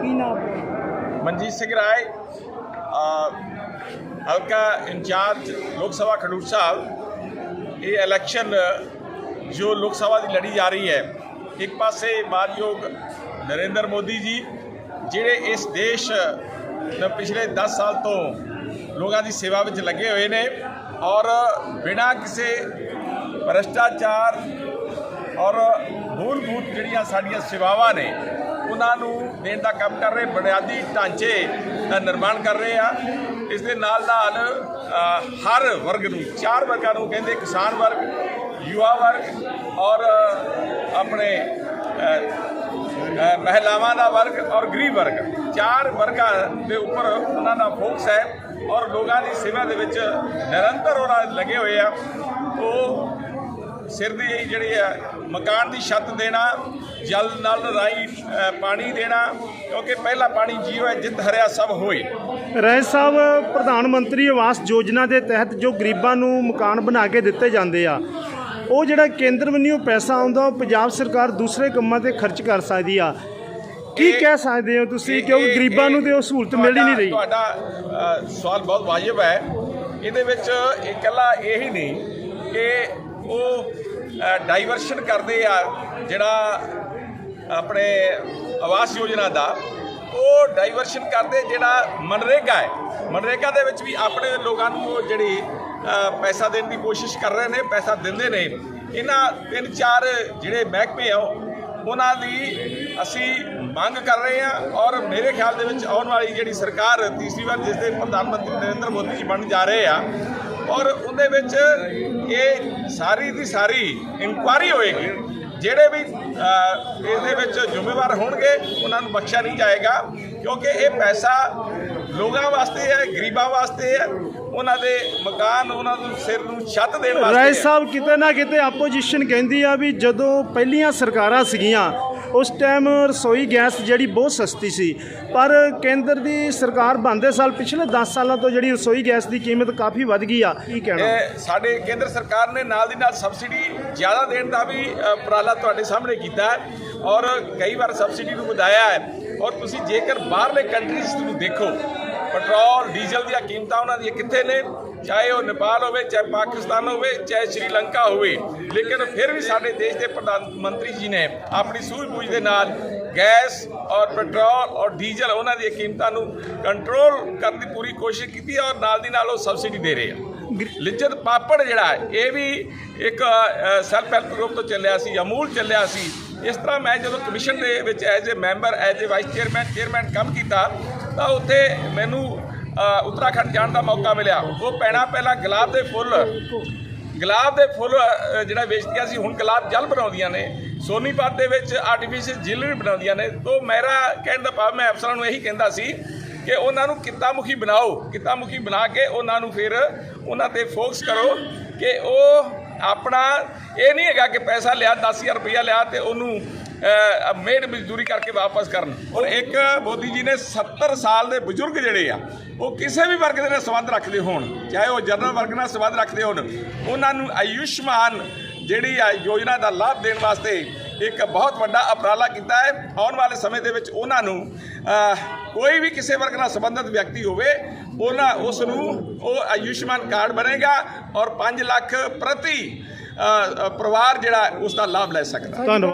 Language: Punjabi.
ਕੀ ਨਾਮ ਮਨਜੀਤ ਸਿੰਘ ਰਾਏ ਹਲਕਾ ਇੰਚਾਰਜ ਲੋਕ ਸਭਾ ਖਡੂਰ ਸਾਹਿਬ। ਇਹ ਇਲੈਕਸ਼ਨ ਜੋ ਲੋਕ ਸਭਾ ਦੀ ਲੜੀ ਜਾ ਰਹੀ ਹੈ, ਇੱਕ ਪਾਸੇ ਮਾਨਯੋਗ ਨਰਿੰਦਰ ਮੋਦੀ ਜੀ, ਜਿਹੜੇ ਇਸ ਦੇਸ਼ ਦੇ ਪਿਛਲੇ 10 ਸਾਲ ਤੋਂ ਲੋਕਾਂ ਦੀ ਸੇਵਾ ਵਿੱਚ ਲੱਗੇ ਹੋਏ ਨੇ ਔਰ ਬਿਨਾਂ ਕਿਸੇ ਭ੍ਰਸ਼ਟਾਚਾਰ ਔਰ ਮੂਲਭੂਤ ਜਿਹੜੀਆਂ ਸਾਡੀਆਂ ਸੇਵਾਵਾਂ ਨੇ ਉਹਨਾਂ ਨੂੰ ਦੇਣ ਦਾ ਕੰਮ ਕਰ ਰਹੇ, ਬੁਨਿਆਦੀ ਢਾਂਚੇ ਦਾ ਨਿਰਮਾਣ ਕਰ ਰਹੇ ਆ। ਇਸ ਦੇ ਨਾਲ ਨਾਲ ਹਰ ਵਰਗ ਨੂੰ, ਚਾਰ ਵਰਗਾਂ ਨੂੰ ਕਹਿੰਦੇ ਕਿਸਾਨ ਵਰਗ, ਯੁਵਾ ਵਰਗ ਔਰ ਆਪਣੇ ਮਹਿਲਾਵਾਂ ਦਾ ਵਰਗ ਔਰ ਗਰੀਬ ਵਰਗ। ਚਾਰ ਵਰਗਾਂ ਦੇ ਉੱਪਰ ਉਹਨਾਂ ਦਾ ਫੋਕਸ ਹੈ ਔਰ ਲੋਕਾਂ ਦੀ ਸੇਵਾ ਦੇ ਵਿੱਚ ਨਿਰੰਤਰ ਉਹਨਾਂ ਲੱਗੇ ਹੋਏ ਆ। ਉਹ ਸਿਰ ਦੀ ਜਿਹੜੀ ਹੈ ਮਕਾਨ ਦੀ ਛੱਤ ਦੇਣਾ ਜਲ ਨਲ ਰਾਈ ਪਾਣੀ ਦੇਣਾ ਕਿਉਂਕਿ ਪਹਿਲਾ ਪਾਣੀ ਜੀਵ ਹੈ ਜਿੱਤ ਹਰਿਆ ਸਭ ਹੋਏ। ਰਾਏ ਸਾਹਿਬ ਪ੍ਰਧਾਨ ਮੰਤਰੀ ਆਵਾਸ ਯੋਜਨਾ ਦੇ ਤਹਿਤ ਜੋ ਗਰੀਬਾਂ ਨੂੰ ਮਕਾਨ ਬਣਾ ਕੇ ਦਿੱਤੇ ਜਾਂਦੇ ਆ ਉਹ ਜਿਹੜਾ ਕੇਂਦਰ ਵੱਲੋਂ ਪੈਸਾ ਆਉਂਦਾ ਉਹ ਪੰਜਾਬ ਸਰਕਾਰ ਦੂਸਰੇ ਕੰਮਾਂ ਤੇ ਖਰਚ ਕਰ ਸਕਦੀ ਆ। ਕੀ ਕਹਿ ਸਕਦੇ ਹੋ ਤੁਸੀਂ? ਕਿਉਂਕਿ ਗਰੀਬਾਂ ਨੂੰ ਤੇ ਉਹ ਸਹੂਲਤ ਮਿਲ ਹੀ ਨਹੀਂ ਰਹੀ। ਤੁਹਾਡਾ ਸਵਾਲ ਬਹੁਤ ਵਾਜਬ ਹੈ। ਇਹਦੇ ਵਿੱਚ ਇਕੱਲਾ ਇਹ ਹੀ ਨਹੀਂ ਕਿ ਉਹ ਡਾਈਵਰਸ਼ਨ ਕਰਦੇ ਆ ਜਿਹੜਾ ਆਪਣੇ ਆਵਾਸ ਯੋਜਨਾ ਦਾ, ਉਹ ਡਾਈਵਰਸ਼ਨ ਕਰਦੇ ਜਿਹੜਾ ਮਨਰੇਗਾ ਹੈ। ਮਨਰੇਗਾ ਦੇ ਵਿੱਚ ਵੀ ਆਪਣੇ ਲੋਕਾਂ ਨੂੰ ਉਹ ਜਿਹੜੀ ਪੈਸਾ ਦੇਣ ਦੀ ਕੋਸ਼ਿਸ਼ ਕਰ ਰਹੇ ਨੇ, ਪੈਸਾ ਦਿੰਦੇ ਨੇ। ਇਹਨਾਂ ਤਿੰਨ ਚਾਰ ਜਿਹੜੇ ਮਹਿਕਮੇ ਆ, ਉਹਨਾਂ ਦੀ ਅਸੀਂ ਮੰਗ ਕਰ ਰਹੇ ਹਾਂ ਔਰ ਮੇਰੇ ਖਿਆਲ ਦੇ ਵਿੱਚ ਆਉਣ ਵਾਲੀ ਜਿਹੜੀ ਸਰਕਾਰ ਤੀਸਰੀ ਵਾਰ ਜਿਸ ਦੇ ਪ੍ਰਧਾਨ ਮੰਤਰੀ ਨਰਿੰਦਰ ਮੋਦੀ ਜੀ ਬਣ ਜਾ ਰਹੇ ਆ, ਔਰ ਉਹਦੇ ਵਿੱਚ ਇਹ ਸਾਰੀ ਦੀ ਸਾਰੀ ਇਨਕੁਆਰੀ ਹੋਏਗੀ। ਜਿਹੜੇ ਵੀ ਅ, ਇਹਦੇ ਵਿੱਚ ਜ਼ਿੰਮੇਵਾਰ ਹੋਣਗੇ ਉਹਨਾਂ ਨੂੰ ਬਖਸ਼ਿਆ ਨਹੀਂ ਜਾਏਗਾ ਕਿਉਂਕਿ ਇਹ ਪੈਸਾ ਲੋਕਾਂ ਵਾਸਤੇ ਹੈ ਗਰੀਬਾਂ ਵਾਸਤੇ ਹੈ ਉਹਨਾਂ ਦੇ ਮਕਾਨ ਉਹਨਾਂ ਨੂੰ ਸਿਰ ਨੂੰ ਛੱਤ ਦੇਣ ਵਾਸਤੇ ਰਾਏ। ਸਾਹਿਬ ਕਿਤੇ ਨਾ ਕਿਤੇ ਆਪੋਜੀਸ਼ਨ ਕਹਿੰਦੀ ਆ ਵੀ ਜਦੋਂ ਪਹਿਲੀਆਂ ਸਰਕਾਰਾਂ ਸੀਗੀਆਂ ਉਸ ਟਾਈਮ ਰਸੋਈ ਗੈਸ ਜਿਹੜੀ ਬਹੁਤ ਸਸਤੀ ਸੀ। ਪਰ ਕੇਂਦਰ ਦੀ ਸਰਕਾਰ ਬਣਦੇ ਸਾਲ, ਪਿਛਲੇ 10 ਸਾਲਾਂ ਤੋਂ ਜਿਹੜੀ ਰਸੋਈ ਗੈਸ ਦੀ ਕੀਮਤ ਕਾਫੀ ਵੱਧ ਗਈ ਆ। ਕੀ ਕਹਿਣਾ? ਸਾਡੇ ਕੇਂਦਰ ਸਰਕਾਰ ਨੇ ਨਾਲ ਦੀ ਨਾਲ ਸਬਸਿਡੀ ਜ਼ਿਆਦਾ ਦੇਣ ਦਾ ਵੀ ਉਪਰਾਲਾ ਤੁਹਾਡੇ ਸਾਹਮਣੇ ਕੀਤਾ ਹੈ ਔਰ ਕਈ ਵਾਰ ਸਬਸਿਡੀ ਨੂੰ ਵਧਾਇਆ ਹੈ। ਔਰ ਤੁਸੀਂ ਜੇਕਰ ਬਾਹਰਲੇ ਕੰਟਰੀਜ਼ ਨੂੰ ਦੇਖੋ, ਪੈਟਰੋਲ, ਡੀਜ਼ਲ ਦੀਆਂ ਕੀਮਤਾਂ ਉਹਨਾਂ ਦੀਆਂ ਕਿੱਥੇ ਨੇ? ਚਾਹੇ ਉਹ ਨੇਪਾਲ ਹੋਵੇ, ਚਾਹੇ ਪਾਕਿਸਤਾਨ ਹੋਵੇ, ਚਾਹੇ ਸ਼੍ਰੀਲੰਕਾ ਹੋਵੇ, ਲੇਕਿਨ ਫਿਰ ਵੀ ਸਾਡੇ ਦੇਸ਼ ਦੇ ਪ੍ਰਧਾਨ ਮੰਤਰੀ ਜੀ ਨੇ ਆਪਣੀ ਸੂਝ-ਬੂਝ ਦੇ ਨਾਲ ਗੈਸ ਔਰ ਪੈਟਰੋਲ ਔਰ ਡੀਜ਼ਲ, ਉਹਨਾਂ ਦੀਆਂ ਕੀਮਤਾਂ ਨੂੰ ਕੰਟਰੋਲ ਕਰਨ ਦੀ ਪੂਰੀ ਕੋਸ਼ਿਸ਼ ਕੀਤੀ ਔਰ ਨਾਲ ਦੀ ਨਾਲ ਉਹ ਸਬਸਿਡੀ ਦੇ ਰਹੇ ਆ। ਲਿੱਜਤ ਪਾਪੜ ਜਿਹੜਾ ਇਹ ਵੀ ਇੱਕ ਸੈਲਫ ਹੈਲਪ ਗਰੁੱਪ ਤੋਂ ਚੱਲਿਆ ਸੀ, ਅਮੂਲ ਚੱਲਿਆ ਸੀ। ਇਸ ਤਰ੍ਹਾਂ ਮੈਂ ਜਦੋਂ ਕਮਿਸ਼ਨ ਦੇ ਵਿੱਚ as a member as a vice chairman chairman ਕੰਮ ਕੀਤਾ, ਤਾਂ ਉੱਥੇ ਮੈਨੂੰ ਉੱਤਰਾਖੰਡ ਜਾਣ ਦਾ ਮੌਕਾ ਮਿਲਿਆ। ਉਹ ਪੈਣਾ ਪਹਿਲਾਂ ਗੁਲਾਬ ਦੇ ਫੁੱਲ। ਗੁਲਾਬ ਦੇ ਫੁੱਲ ਜਿਹੜਾ ਵੇਚਦੀਆਂ ਸੀ, ਹੁਣ ਗੁਲਾਬ ਜਲ ਬਣਾਉਂਦੀਆਂ ਨੇ। ਸੋਨੀਪਤ ਦੇ ਵਿੱਚ ਆਰਟੀਫੀਸ਼ੀਅਲ ਜਿਲਰੀ ਬਣਾਉਂਦੀਆਂ ਨੇ। ਤੋਂ ਮੇਰਾ ਕਹਿਣ ਦਾ ਭਾਵ, ਮੈਂ ਅਫਸਰਾਂ ਨੂੰ ਇਹੀ ਕਹਿੰਦਾ ਸੀ ਕਿ ਉਹਨਾਂ ਨੂੰ ਕਿੱਤਾਮੁਖੀ ਬਣਾਓ। ਕਿੱਤਾਮੁਖੀ ਬਣਾ ਕੇ ਉਹਨਾਂ ਨੂੰ ਫਿਰ ਉਹਨਾਂ ਤੇ ਫੋਕਸ ਕਰੋ ਕਿ ਉਹ ਆਪਣਾ ਇਹ ਨਹੀਂ ਹੈਗਾ ਕਿ ਪੈਸਾ ਲਿਆ 10000 ਰੁਪਇਆ ਲਿਆ ਤੇ ਉਹਨੂੰ ਅ, ਮਿਹਨਤ ਮਜ਼ਦੂਰੀ ਕਰਕੇ ਵਾਪਸ ਕਰਨ। ਔਰ ਇੱਕ ਮੋਦੀ ਜੀ ਨੇ 70 ਸਾਲ ਦੇ ਬਜ਼ੁਰਗ ਜਿਹੜੇ ਆ ਉਹ ਕਿਸੇ ਵੀ ਵਰਗ ਦੇ ਨਾਲ ਸੰਬੰਧ ਰੱਖਦੇ ਹੋਣ ਚਾਹੇ ਉਹ ਜਨਰਲ ਵਰਗ ਨਾਲ ਸੰਬੰਧ ਰੱਖਦੇ ਹੋਣ ਉਹਨਾਂ ਨੂੰ ਆਯੁਸ਼ਮਾਨ ਜਿਹੜੀ ਆ ਯੋਜਨਾ ਦਾ ਲਾਭ ਦੇਣ ਵਾਸਤੇ ਇੱਕ ਬਹੁਤ ਵੱਡਾ ਉਪਰਾਲਾ ਕੀਤਾ ਹੈ। ਆਉਣ ਵਾਲੇ ਸਮੇਂ ਦੇ ਵਿੱਚ ਉਹਨਾਂ ਨੂੰ ਕੋਈ ਵੀ ਕਿਸੇ ਵਰਗ ਨਾਲ ਸੰਬੰਧਿਤ ਵਿਅਕਤੀ ਹੋਵੇ, ਉਹਨਾਂ, ਉਸ ਨੂੰ ਉਹ ਆਯੁਸ਼ਮਾਨ ਕਾਰਡ ਬਣੇਗਾ ਔਰ 5 ਲੱਖ ਪ੍ਰਤੀ ਪਰਿਵਾਰ ਜਿਹੜਾ ਉਸ ਦਾ ਲਾਭ ਲੈ ਸਕਦਾ ਧੰਨਵਾਦ।